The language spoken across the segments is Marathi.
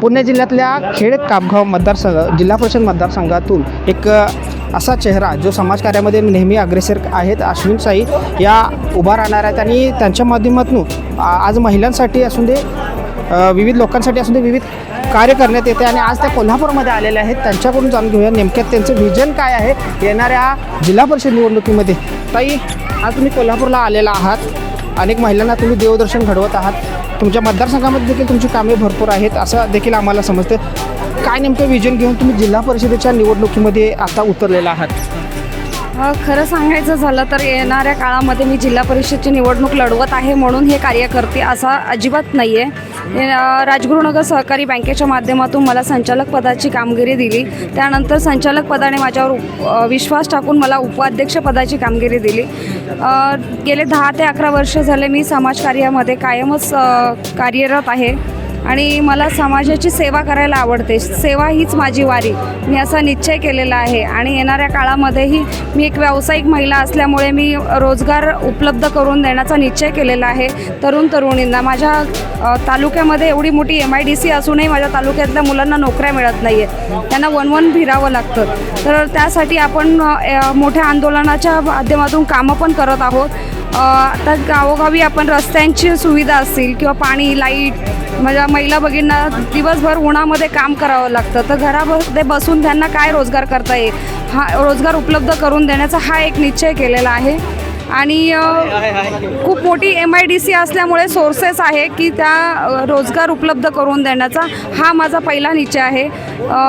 पुणे जिल्ह्यातल्या खेड कापगाव मतदारसंघ जिल्हा परिषद मतदारसंघातून एक असा चेहरा जो समाजकार्यामध्ये नेहमी अग्रेसर आहेत अश्विन साई या उभा राहणार आहेत आणि त्यांच्या माध्यमातून आज महिलांसाठी असून दे विविध लोकांसाठी असून दे विविध कार्य करण्यात येते आणि आज त्या कोल्हापूरमध्ये आलेल्या आहेत. त्यांच्याकडून जाणून घेऊया नेमक्यात त्यांचं व्हिजन काय आहे येणाऱ्या जिल्हा परिषद निवडणुकीमध्ये. ताई आज तुम्ही कोल्हापूरला आलेला आहात. अनेक महिलांना तुम्ही देवदर्शन घडवत आहात. तुमच्या मतदारसंघामध्ये देखील तुमची कामे भरपूर आहेत असं देखील आम्हाला समजतं. काय नेमकं विजन घेऊन तुम्ही जिल्हा परिषदेच्या निवडणुकीमध्ये आता उतरलेला आहात? खरं सांगायचं झालं तर येणाऱ्या काळामध्ये मी जिल्हा परिषदची निवडणूक लढवत आहे म्हणून हे कार्य करते असा अजिबात नाही आहे राजगुरुनगर सहकारी बँकेच्या माध्यमातून मला संचालक पदाची कामगिरी दिली. त्यानंतर संचालक पदाने माझ्यावर विश्वास टाकून मला उपाध्यक्ष पदाची कामगिरी दिली. गेले दहा ते अकरा वर्ष झाले मी समाजकार्यामध्ये कायमच कार्यरत आहे. आणि मला समाजाची सेवा करायला आवडते. सेवा हीच माझी वारी. मी असा निश्चय केलेला आहे. आणि येणाऱ्या काळामध्येही मी एक व्यावसायिक महिला असल्यामुळे मी रोजगार उपलब्ध करून देण्याचा निश्चय केलेला आहे. तरुण तरुणींना माझ्या तालुक्यामध्ये एवढी मोठी एम आय डी सी असूनही माझ्या तालुक्यातल्या मुलांना नोकऱ्या मिळत नाही आहेत त्यांना वन वन भिरावं लागतं. तर त्यासाठी आपण मोठ्या आंदोलनाच्या माध्यमातून कामं पण करत आहोत. आता गावोगावी आपण रस्त्यांची सुविधा असतील किंवा पाणी लाइट म्हणजे महिला भगिनींना दिवसभर उन्हामध्ये काम करावं लागतं. तर घरामध्ये बसून त्यांना काय रोजगार करता येईल? हा रोजगार उपलब्ध करून देण्याचा हा एक निश्चय केलेला आहे. आणि खूप मोठी एम आय डी सी असल्यामुळे सोर्सेस आहे की त्या रोजगार उपलब्ध करून देण्याचा हा माझा पहिला निश्चय आहे.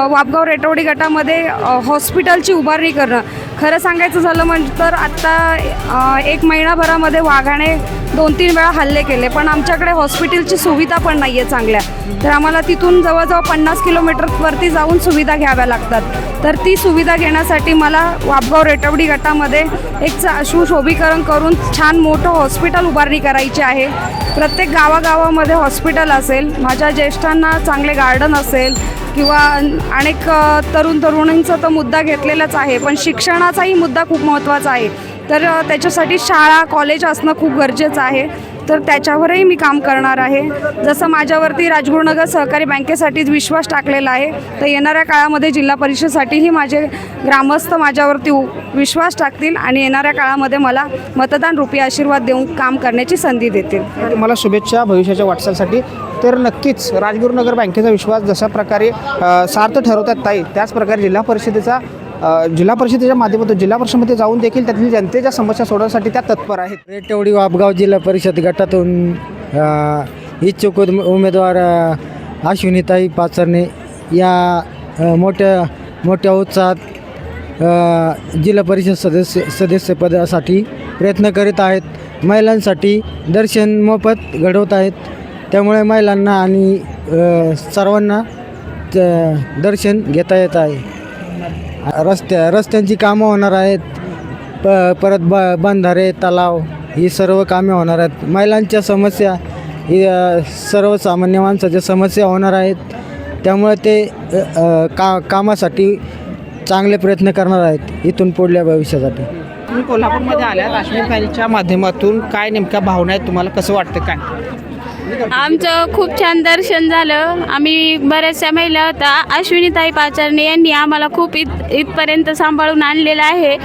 वापगाव रेटवडी गटामध्ये हॉस्पिटलची उभारणी करणं. खरं सांगायचं झालं म्हणजे तर आत्ता एक महिनाभरामध्ये वाघाने दोन तीन वेळा हल्ले केले पण आमच्याकडे हॉस्पिटलची सुविधा पण नाही आहे चांगल्या. तर आम्हाला तिथून जवळजवळ पन्नास किलोमीटरवरती जाऊन सुविधा घ्याव्या लागतात. तर ती सुविधा घेण्यासाठी मला वापगाव रेटवडी गटामध्ये एक चा सुशोभीकरण करून छान मोठं हॉस्पिटल उभारणी करायची आहे. प्रत्येक गावागावामध्ये हॉस्पिटल असेल माझ्या ज्येष्ठांना चांगले गार्डन असेल किंवा अनेक तरुण तरुणींचा तर मुद्दा घेतलेलाच आहे पण शिक्षण शिक्षणाचाही मुद्दा खूप महत्त्वाचा आहे. तर त्याच्यासाठी शाळा कॉलेज असणं खूप गरजेचं आहे. तर त्याच्यावरही मी काम करणार आहे. जसं माझ्यावरती राजगुरुनगर सहकारी बँकेसाठीच विश्वास टाकलेला आहे तर येणाऱ्या काळामध्ये जिल्हा परिषदसाठीही माझे ग्रामस्थ माझ्यावरती उ- विश्वास टाकतील आणि येणाऱ्या काळामध्ये मला मतदान रुपी आशीर्वाद देऊन काम करण्याची संधी देतील. तुम्हाला शुभेच्छा भविष्याच्या वाटचालसाठी. तर नक्कीच राजगुरुनगर बँकेचा विश्वास जशा प्रकारे सार्थ ठरवतात ताई त्याच प्रकारे जिल्हा परिषदेचा जिल्हा परिषदेच्या माध्यमातून जिल्हा परिषदेमध्ये जाऊन देखील त्यातील जनतेच्या समस्या सोडवण्यासाठी त्या तत्पर आहेत. रेटेवडी वापगाव जिल्हा परिषद गटातून इच्छुक उमेदवार अश्विनीताई पाचरणे या मोठ्या मोठ्या उत्साहात जिल्हा परिषद सदस्य सदस्यपदासाठी प्रयत्न करीत आहेत. महिलांसाठी दर्शन मोफत घडवत आहेत. त्यामुळे महिलांना आणि सर्वांना त- दर्शन घेता येत आहे. रस्त्या रस्त्यांची कामं होणार आहेत. प परत ब बंधारे तलाव ही सर्व कामे होणार आहेत. महिलांच्या समस्या ही सर्वसामान्य माणसाच्या समस्या होणार आहेत. त्यामुळे ते का कामासाठी चांगले प्रयत्न करणार आहेत इथून पुढल्या भविष्यासाठी. तुम्ही कोल्हापूरमध्ये आल्या अश्विन फाईलच्या माध्यमातून काय नेमक्या भावना आहेत तुम्हाला कसं वाटतं काय? आमचं खूप छान दर्शन झालं. आम्ही बऱ्याचशा महिला होता अश्विनीताई पाचारणे यांनी आम्हाला खूप इत इथपर्यंत सांभाळून आणलेलं आहे.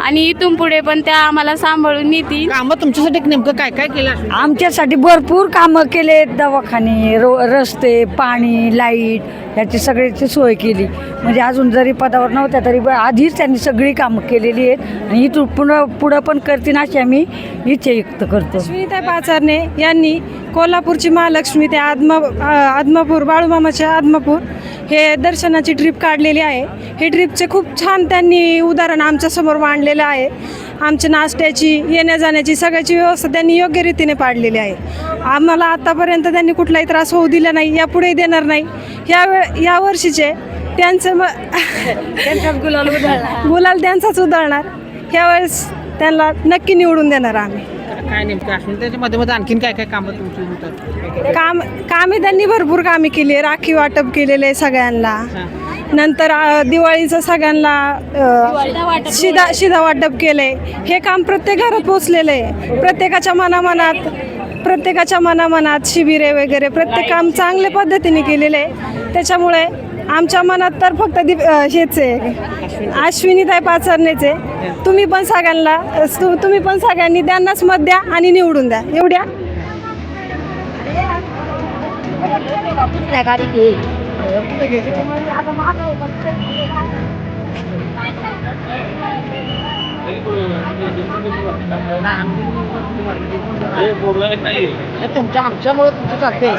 आणि इथून पुढे पण त्या आम्हाला सांभाळून नेतील. कामं तुमच्यासाठी नेमकं काय काय केलं आमच्यासाठी भरपूर कामं केले दवाखाने रो रस्ते पाणी लाइट याची सगळ्याची सोय केली. म्हणजे अजून जरी पदावर नव्हत्या तरी ब- आधीच त्यांनी सगळी कामं केलेली आहेत. आणि इथून पुढं पुढं पण करतील अशी आम्ही इच्छा व्यक्त करतो. लक्ष्मीताई पाचारणे यांनी कोल्हापूरची महालक्ष्मी ते आदमा आदमापूर बाळूमामाचे आदमापूर हे दर्शनाची ट्रिप काढलेली आहे. हे ट्रिपचे खूप छान त्यांनी उदाहरण आमच्यासमोर मांडलेलं आहे. आमच्या नाश्त्याची येण्या जाण्याची सगळ्याची व्यवस्था त्यांनी योग्य रीतीने पाडलेली आहे. आम्हाला आत्तापर्यंत त्यांनी कुठलाही त्रास होऊ दिला नाही यापुढेही देणार नाही. यावेळ या वर्षीचे त्यांचं म गुलाल त्यांचाच उधळणार. यावेळेस त्यांना नक्की निवडून देणार आम्ही. काय नेमकं अश्विनीताईच्या माध्यमातून आणखीन काय काय कामं तुमची होतात? काम कामे त्यांनी भरपूर कामे केली आहे राखी वाटप केलेले आहे सगळ्यांना. नंतर दिवाळीचं सगळ्यांना शिदा शिदा वाटप केले हे काम प्रत्येक घरात पोचलेलं आहे. प्रत्येकाच्या मनामनात प्रत्येकाच्या मनामनात शिबिरे वगैरे प्रत्येक काम चांगल्या पद्धतीने केलेले आहे. त्याच्यामुळे आमच्या मनात तर फक्त दीप हेच आहे. अश्विनीताई पाचरण्याचे तुम्ही पण सगळ्यांना तुम्ही पण सगळ्यांनी त्यांनाच मत द्या आणि निवडून द्या. एवढ्या? तुमच्या आमच्यामुळे तुमचं चालते